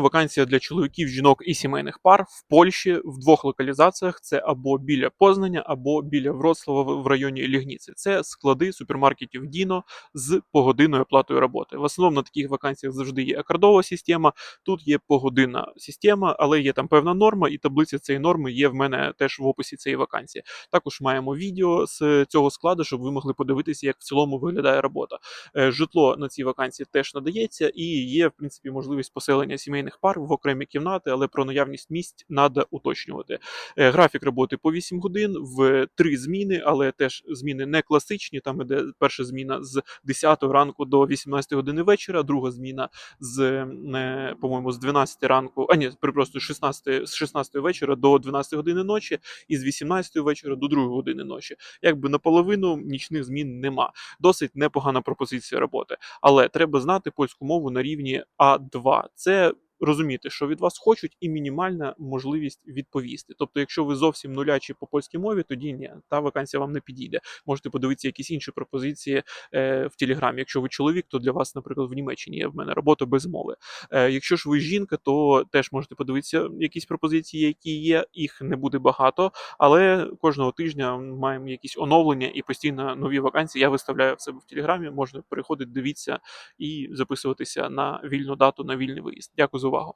Вакансія для чоловіків, жінок і сімейних пар в Польщі в двох локалізаціях: це або біля Познаня, або біля Вроцлава в районі Лігніці. Це склади супермаркетів Діно з погодинною оплатою роботи. В основному на таких вакансіях завжди є акордова система. Тут є погодинна система, але є там певна норма, і таблиця цієї норми є в мене теж в описі цієї вакансії. Також маємо відео з цього складу, щоб ви могли подивитися, як в цілому виглядає робота. Е, Житло на цій вакансії теж надається, і є в принципі можливість поселення сімейних пар в окремі кімнати, але про наявність місць треба уточнювати. Е, Графік роботи по 8 годин в три зміни, але теж зміни не класичні. Там іде перша зміна з 10 ранку до 18 години вечора, друга зміна з е, по-моєму з 12 ранку, а ні, перепрошую, з 16, з 16 вечора до 12 години ночі, і з 18 вечора до 2 години ночі. Якби наполовину нічних змін нема. Досить непогана пропозиція роботи. Але треба знати польську мову на рівні А2. Це розуміти, що від вас хочуть, і мінімальна можливість відповісти. Тобто, якщо ви зовсім нулячі по польській мові, тоді ні, та вакансія вам не підійде. Можете подивитися якісь інші пропозиції е, в Телеграмі. Якщо ви чоловік, то для вас, наприклад, в Німеччині є в мене робота без мови. Е, якщо ж ви жінка, то теж можете подивитися якісь пропозиції, які є. Їх не буде багато, але кожного тижня маємо якісь оновлення і постійно нові вакансії. Я виставляю в себе в Телеграмі. Можна переходити, дивіться і записуватися на вільну дату на вільний виїзд. Дякую за увагу.